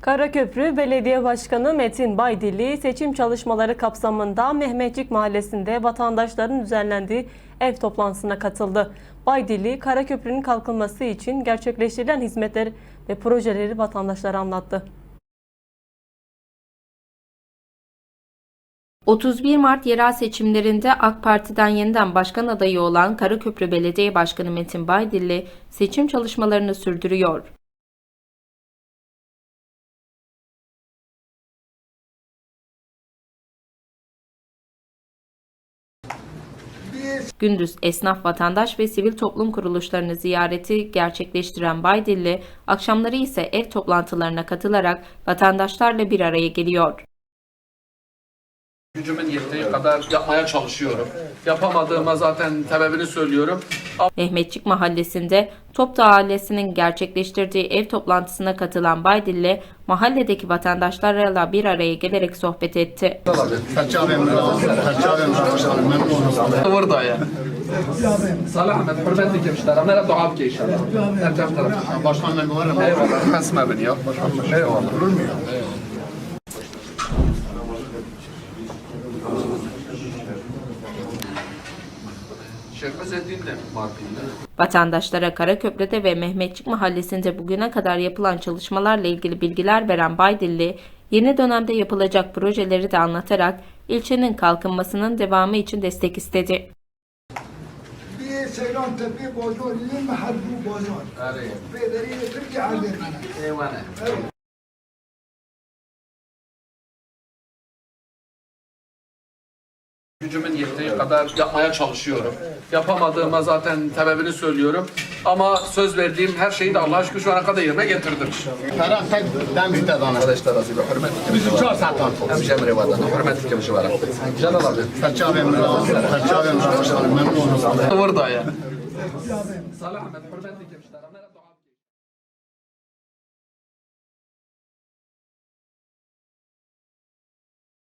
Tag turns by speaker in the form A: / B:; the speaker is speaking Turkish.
A: Karaköprü Belediye Başkanı Metin Baydilli seçim çalışmaları kapsamında Mehmetçik Mahallesi'nde vatandaşların düzenlendiği ev toplantısına katıldı. Baydilli, Karaköprü'nün kalkınması için gerçekleştirilen hizmetler ve projeleri vatandaşlara anlattı.
B: 31 Mart yerel seçimlerinde AK Parti'den yeniden başkan adayı olan Karaköprü Belediye Başkanı Metin Baydilli seçim çalışmalarını sürdürüyor. Gündüz esnaf, vatandaş ve sivil toplum kuruluşlarını ziyareti gerçekleştiren Baydilli, akşamları ise ev toplantılarına katılarak vatandaşlarla bir araya geliyor.
C: Gücümün yettiği kadar yapmaya çalışıyorum. Yapamadığıma zaten sebebini söylüyorum.
B: Mehmetçik Mahallesi'nde Topdağ ailesinin gerçekleştirdiği ev toplantısına katılan Baydilli, mahalledeki vatandaşlarla bir araya gelerek sohbet etti.
D: Serçe abim, Serçe abim arkadaşlar memnun oldum.
C: Burada ya. Salih Ahmet, hürmetli kimişler. Amela dua bike inşallah. Ercem tarafı.
D: Başkan memnun varım.
C: Eyvallah. Kasma beni ya. Eyvallah.
D: Olur
B: Vatandaşlara Karaköprü'de ve Mehmetçik Mahallesi'nde bugüne kadar yapılan çalışmalarla ilgili bilgiler veren Baydilli, yeni dönemde yapılacak projeleri de anlatarak ilçenin kalkınmasının devamı için destek istedi.
E: Aldermanı.
C: Gücümün yettiği kadar yapmaya çalışıyorum. Yapamadığıma zaten sebebini söylüyorum. Ama söz verdiğim her şeyi de Allah'a şükür şu ana kadar yerine getirdim.
D: Ferhat tek demiş de bana.
C: Arkadaşlar azı ve hürmetli
D: Bizim çok satan.
C: Hemşemre vatanı, hürmetli kimisi var. Celal abi.
D: Serçe abim, Serçe abim arkadaşlar memnun oldum.
C: Burada ya. Salih Ahmet, hürmetli kimisi.